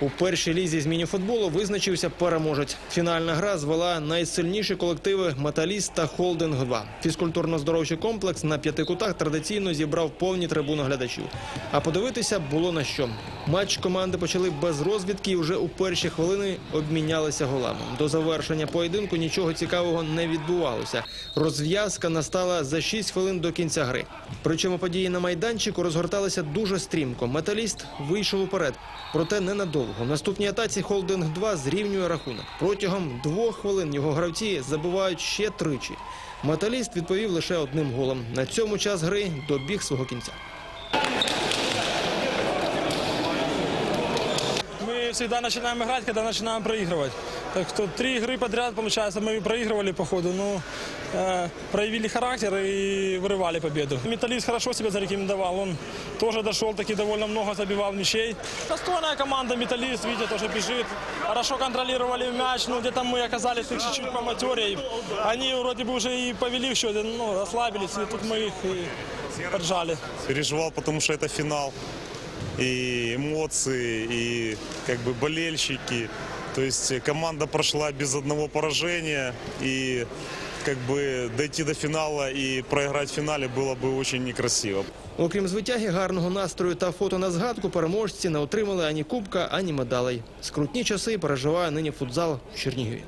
У першій лізі з мініфутболу визначився переможець. Фінальна гра звела найсильніші колективи Металіст та Холдинг 2 Фізкультурно-здоровчий комплекс на п'яти кутах традиційно зібрав повні трибуни глядачів. А подивитися було на що. Матч команди почали без розвідки і вже у перші хвилини обмінялися голами. До завершення поєдинку нічого цікавого не відбувалося. Розв'язка настала за 6 хвилин до кінця гри. Причому події на майданчику розгорталися дуже стрімко. Металіст вийшов уперед, проте ненадовго. В наступній атаці Холдинг 2 зрівнює рахунок. Протягом двох хвилин його гравці забивають ще тричі. Металіст відповів лише одним голом. На цьому час гри добіг свого кінця. Мы всегда начинаем играть, когда начинаем проигрывать. Так что три игры подряд, получается, мы проигрывали по ходу, но э, проявили характер и вырывали победу. Металлист хорошо себя зарекомендовал, он тоже дошел, таки довольно много забивал мячей. Достойная команда Металлист, видите, тоже бежит. Хорошо контролировали мяч, но где-то мы оказались их чуть-чуть по матере. Они вроде бы уже и повели в счете, ну, расслабились, и тут мы их и поджали. переживал, потому что это финал. И эмоции, и как бы болельщики. То есть э, команда прошла без одного поражения. И как бы дойти до финала и проиграть в финале было бы очень некрасиво. Окрім звитяги, гарного настрою та фото на згадку, переможці не отримали ані кубка, ані медалей. Скрутні часи переживає нині футзал в Чернігові.